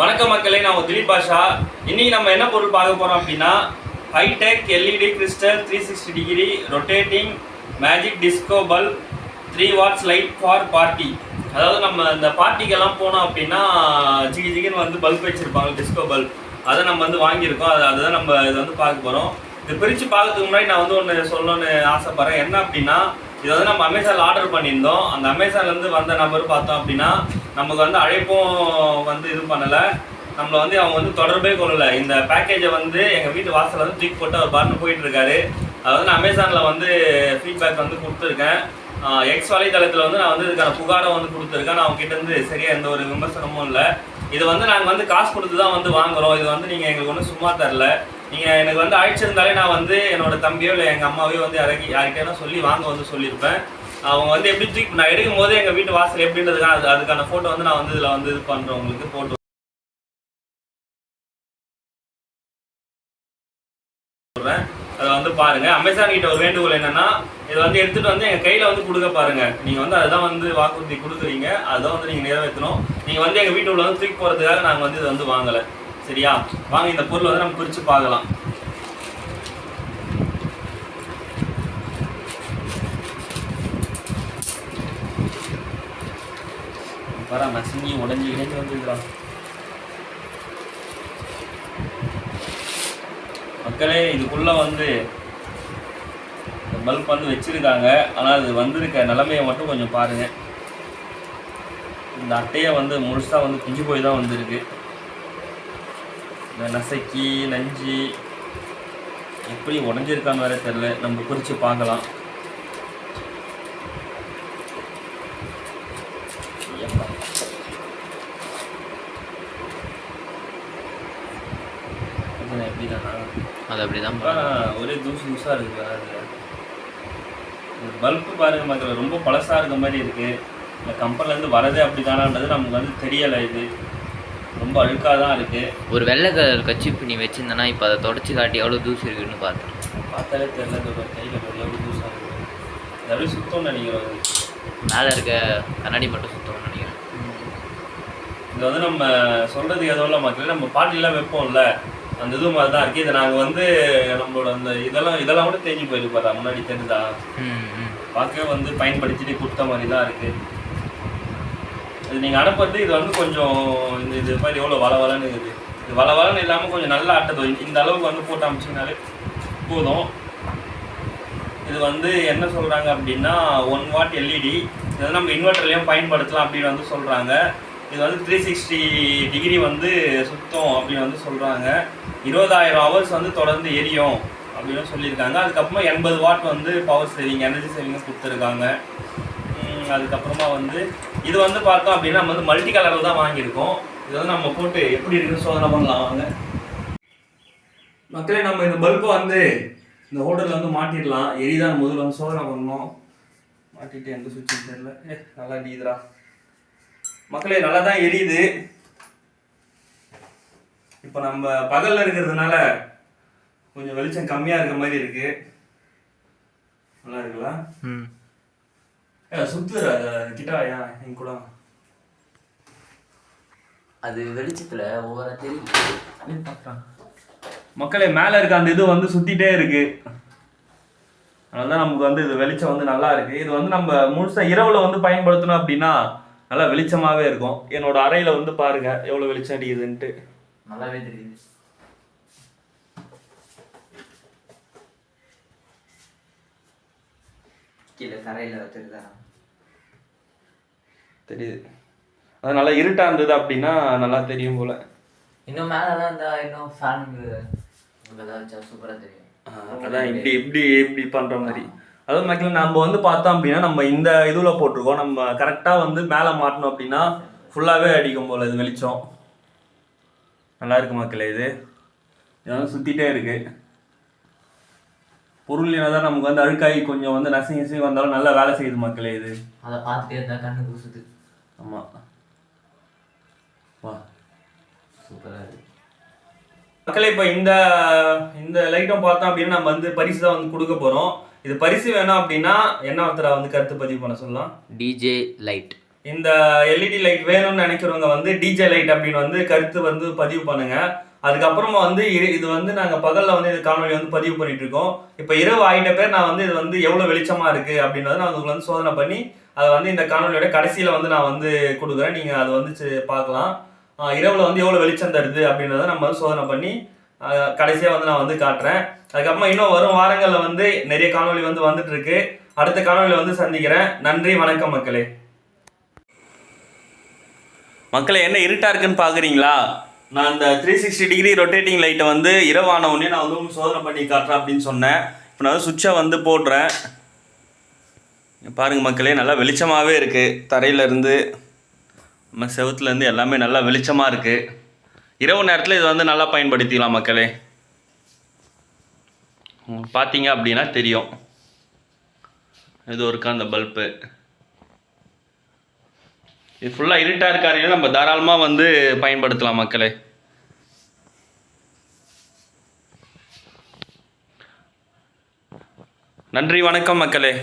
வணக்கம் மக்களே நான் திலீப் பாஷா. இன்னைக்கு நம்ம என்ன பொருள் பார்க்க போறோம் அப்படின்னா hi tech LED crystal three sixty degree rotating magic disco bulb three watts light for party அதாவது நம்ம இந்த பார்ட்டிக்கெல்லாம் போனோம் அப்படின்னா ஜிகி ஜிகின்னு வந்து பல்ப் வச்சிருப்பாங்க டிஸ்கோ பல்ப் அதை நம்ம வந்து வாங்கியிருக்கோம். அது அதுதான் நம்ம இதை வந்து பார்க்க போகிறோம் இது பிரித்து பார்க்கறதுக்கு முன்னாடி நான் வந்து ஒன்று சொல்லணும்னு ஆசைப்பட்றேன். என்ன அப்படின்னா இதை வந்து நம்ம அமேசானில் ஆர்டர் பண்ணியிருந்தோம். அந்த அமேசான்லேருந்து வந்த நம்பர் பார்த்தோம் அப்படின்னா நமக்கு வந்து அழைப்பும் வந்து இது பண்ணலை. நம்மளை வந்து அவங்க வந்து தொடர்பே கொள்ளலை. இந்த பேக்கேஜை வந்து எங்கள் வீட்டு வாசலில் வந்து தூக்கி போட்டு அவர் பாருன்னு போயிட்டு இருக்காரு. அது வந்து நான் அமேசானில் வந்து ஃபீட்பேக் வந்து கொடுத்துருக்கேன். எக்ஸ் வலைதளத்தில் வந்து நான் வந்து இதுக்கான புகாரம் வந்து கொடுத்துருக்கேன். நான் அவங்க இருந்து சரியாக எந்த ஒரு விமர்சனமும் இல்லை. இது வந்து நாங்கள் வந்து காசு கொடுத்து தான் வந்து வாங்குகிறோம் இது வந்து நீங்கள் எங்களுக்கு ஒன்றும் சும்மா தரல. நீங்கள் எனக்கு வந்து அழைச்சிருந்தாலே நான் வந்து என்னோடய தம்பியோ இல்லை எங்கள் அம்மாவையோ வந்து இறக்கி யாருக்கேனா சொல்லி வாங்க வந்து சொல்லியிருப்பேன். அவங்க வந்து எப்படி தூக்கி நான் எடுக்கும் போது எங்கள் வீட்டு வாசல் எப்படின்றதுக்கான அது அதுக்கான ஃபோட்டோ வந்து நான் வந்து இதில் வந்து இது பண்ணுறேன் உங்களுக்கு ஃபோட்டோ சொல்கிறேன் அதை வந்து பாருங்க. அமேசான் கிட்ட ஒரு வேண்டுகோள் என்னன்னா இதை வந்து எடுத்துட்டு வந்து எங்க கையில வந்து கொடுக்க பாருங்க. நீங்க வந்து அதுதான் வந்து வாக்குறுதி கொடுக்குறீங்க. அதுதான் வந்து நீங்க நிறைவேற்றணும். நீங்க வந்து எங்க வீட்டு உள்ள வந்து தூக்கி போறதுக்காக நாங்க வந்து இதை வந்து வாங்கல. சரியா? வாங்க இந்த பொருள் வந்து நம்ம பிரிச்சு பார்க்கலாம். வர மசிங்கி உடஞ்சி இணைஞ்சு வந்துருக்கான் மக்களே இதுக்குள்ளே வந்து பல்ப் வந்து வச்சிருக்காங்க. ஆனால் அது வந்திருக்க நிலமையை மட்டும் கொஞ்சம் பாருங்கள் இந்த அட்டையை வந்து முழுசாக வந்து பிஞ்சு போய் தான் வந்திருக்கு. இந்த நசக்கி நஞ்சு எப்படி உடஞ்சிருக்கான்னு வேறு தெரில நம்ம குறித்து பார்க்கலாம். அது அப்படிதான் ஆ, ஒரே தூசு தூசா இருக்கு. பல்பு பாருங்க மக்கள் ரொம்ப பழசா இருக்க மாதிரி இருக்கு. இந்த கம்பெனில இருந்து வரதே அப்படிதானான்றது நமக்கு வந்து தெரியல இது. ரொம்ப அழுக்காக தான் இருக்கு. ஒரு வெள்ளை கலர் கச்சிப்பு நீ வச்சிருந்தனா இப்போ அதை தொடச்சி காட்டி எவ்வளோ தூசி இருக்குன்னு பார்த்தேன் பார்த்தாலே தெரியல கையில் எவ்வளோ தூசா இருக்கு. இது அப்படியே சுத்தம் நினைக்கிறோம். மேலே இருக்க கண்ணாடி மட்டும் சுத்தம்னு நினைக்கிறேன். இது வந்து நம்ம சொல்றதுக்கு எதுவும் இல்லை மக்கள் நம்ம பாட்டிலாம் வைப்போம்ல. அந்த இது மாதிரி தான் இருக்கு. இதை நாங்கள் வந்து நம்மளோட அந்த இதெல்லாம் இதெல்லாம் கூட தேஞ்சு போயிருக்கு பாரு முன்னாடி தெரிஞ்சா. பார்க்கவே வந்து பயன்படுத்திட்டு கொடுத்த மாதிரி தான் இருக்கு. இது நீங்கள் அனுப்புறது இது வந்து கொஞ்சம் இந்த இது மாதிரி எவ்வளோ வளவலன்னு இருக்குது இது. வளவலன்னு இல்லாமல் கொஞ்சம் நல்லா அட்டதோ இந்த அளவுக்கு வந்து போட்டு அமிச்சிங்கனாலே போதும். இது வந்து என்ன சொல்கிறாங்க அப்படின்னா ஒன் வாட் எல்இடி இது நம்ம இன்வெர்டர்லையும் பயன்படுத்தலாம் அப்படின்னு வந்து சொல்கிறாங்க இது வந்து த்ரீ சிக்ஸ்டி டிகிரி வந்து சுத்தம் அப்படின்னு வந்து சொல்கிறாங்க இருபதாயிரம் ஹவர்ஸ் வந்து தொடர்ந்து எரியும் அப்படின்னு சொல்லியிருக்காங்க. அதுக்கப்புறமா எண்பது வாட் வந்து பவர் சேவிங் எனர்ஜி சேவிங்கும் கொடுத்துருக்காங்க. அதுக்கப்புறமா வந்து இது வந்து பார்த்தோம் அப்படின்னா நம்ம வந்து மல்டி கலரில் தான் வாங்கியிருக்கோம். இது வந்து நம்ம போட்டு எப்படி இருக்குன்னு சோதனை பண்ணலாம் வாங்க. மக்களே நம்ம இந்த பல்பை வந்து இந்த ஹோட்டலில் வந்து மாட்டிடலாம். எரிதான் முதல்ல வந்து சோதனை பண்ணணும். மாட்டிட்டு எந்த சுவிட்சும் தெரியல. ஏ நல்லா எரியுதுடா மக்களே நல்லா தான் எரியுது. இப்போ நம்ம பகலில் இருக்கிறதுனால கொஞ்சம் வெளிச்சம் கம்மியாக இருக்க மாதிரி இருக்கு. நல்லா இருக்குல்ல? ம். ஏ சுத்துற கிட்டாயா என் கூட. அது வெளிச்சத்தில் ஒவ்வொரு தெரியும் மக்களே மேலே இருக்க அந்த இது வந்து சுத்திட்டே இருக்கு. அதனால நமக்கு வந்து இது வெளிச்சம் வந்து நல்லா இருக்கு. இது வந்து நம்ம முழுசா இரவுல வந்து பயன்படுத்தணும் அப்படின்னா நல்லா வெளிச்சமாவே இருக்கும். என்னோட அறையில வந்து பாருங்க எவ்வளவு வெளிச்சம் அடிக்குதுன்ட்டு. நல்லாவே தெரியுது. கீழே தரையில் வச்சிருந்தா தெரியுது. அது நல்லா இருட்டா இருந்தது அப்படின்னா நல்லா தெரியும் போல. இன்னும் மேலே தான் இருந்தா இன்னும் ஃபேன் சூப்பராக தெரியும். அதான் இப்படி இப்படி இப்படி பண்ற மாதிரி. அதாவது மக்கள் நம்ம வந்து பார்த்தோம் அப்படின்னா நம்ம இந்த இதுல போட்டிருக்கோம். நம்ம கரெக்டா வந்து மேலே மாட்டணும் அப்படின்னா ஃபுல்லாவே அடிக்கும் போல இது வெளிச்சம். நல்லா இருக்கு மக்களே இது. இது வந்து சுத்திட்டே இருக்கு. பொருள் தான் நமக்கு வந்து அழுக்காகி கொஞ்சம் வந்து நசுங்கி நசுங்கி வந்தாலும் நல்லா வேலை செய்யுது மக்களே இது. அதை பார்த்துட்டே இருந்தா கண்ணு கூசுது. ஆமா. வா. சூப்பராக இருக்கு. மக்களே இப்போ இந்த இந்த லைட்டும் பார்த்தோம் அப்படின்னா நம்ம வந்து பரிசு தான் வந்து கொடுக்க போறோம். இது பரிசு வேணும் அப்படின்னா என்ன ஒருத்தரை வந்து கருத்து பதிவு பண்ண சொல்லலாம்? டிஜே லைட் இந்த எல்இடி லைட் வேணும்னு நினைக்கிறவங்க வந்து டிஜே லைட் அப்படின்னு வந்து கருத்து வந்து பதிவு பண்ணுங்க. அதுக்கப்புறமா வந்து இது வந்து நாங்கள் பகலில் வந்து இது காணொலி வந்து பதிவு பண்ணிட்டு இருக்கோம். இப்போ இரவு ஆகிட்ட பேர் நான் வந்து இது வந்து எவ்வளோ வெளிச்சமா இருக்கு அப்படின்றத நான் உங்களுக்கு வந்து சோதனை பண்ணி அதை வந்து இந்த காணொலியோட கடைசியில் வந்து நான் வந்து கொடுக்குறேன். நீங்கள் அதை வந்து பார்க்கலாம். இரவுல வந்து எவ்வளோ வெளிச்சம் தருது அப்படின்றத நம்ம வந்து சோதனை பண்ணி கடைசியாக வந்து நான் வந்து காட்டுறேன். அதுக்கப்புறமா இன்னும் வரும் வாரங்களில் வந்து நிறைய காணொலி வந்து வந்துட்டு இருக்கு அடுத்த காணொலியில் வந்து சந்திக்கிறேன். நன்றி வணக்கம் மக்களே. மக்களை என்ன இருட்டாக இருக்குன்னு பார்க்குறீங்களா நான் இந்த த்ரீ சிக்ஸ்டி டிகிரி ரொட்டேட்டிங் லைட்டை வந்து இரவான உடனே நான் வந்து சோதனை பண்ணி காட்டுறேன் அப்படின்னு சொன்னேன். இப்போ நான் வந்து சுவிட்சை வந்து போடுறேன். பாருங்கள் மக்களே நல்லா வெளிச்சமாகவே இருக்குது தரையிலேருந்து நம்ம செவுத்துலேருந்து எல்லாமே நல்லா வெளிச்சமாக இருக்குது இரவு நேரத்தில் இது வந்து நல்லா பயன்படுத்திக்கலாம் மக்களே. பார்த்தீங்க அப்படின்னா தெரியும். இது ஒருக்கா அந்த பல்பு. இது ஃபுல்லாக இருட்டாக இருக்காரு நம்ம தாராளமாக வந்து பயன்படுத்தலாம் மக்களே. நன்றி வணக்கம் மக்களே.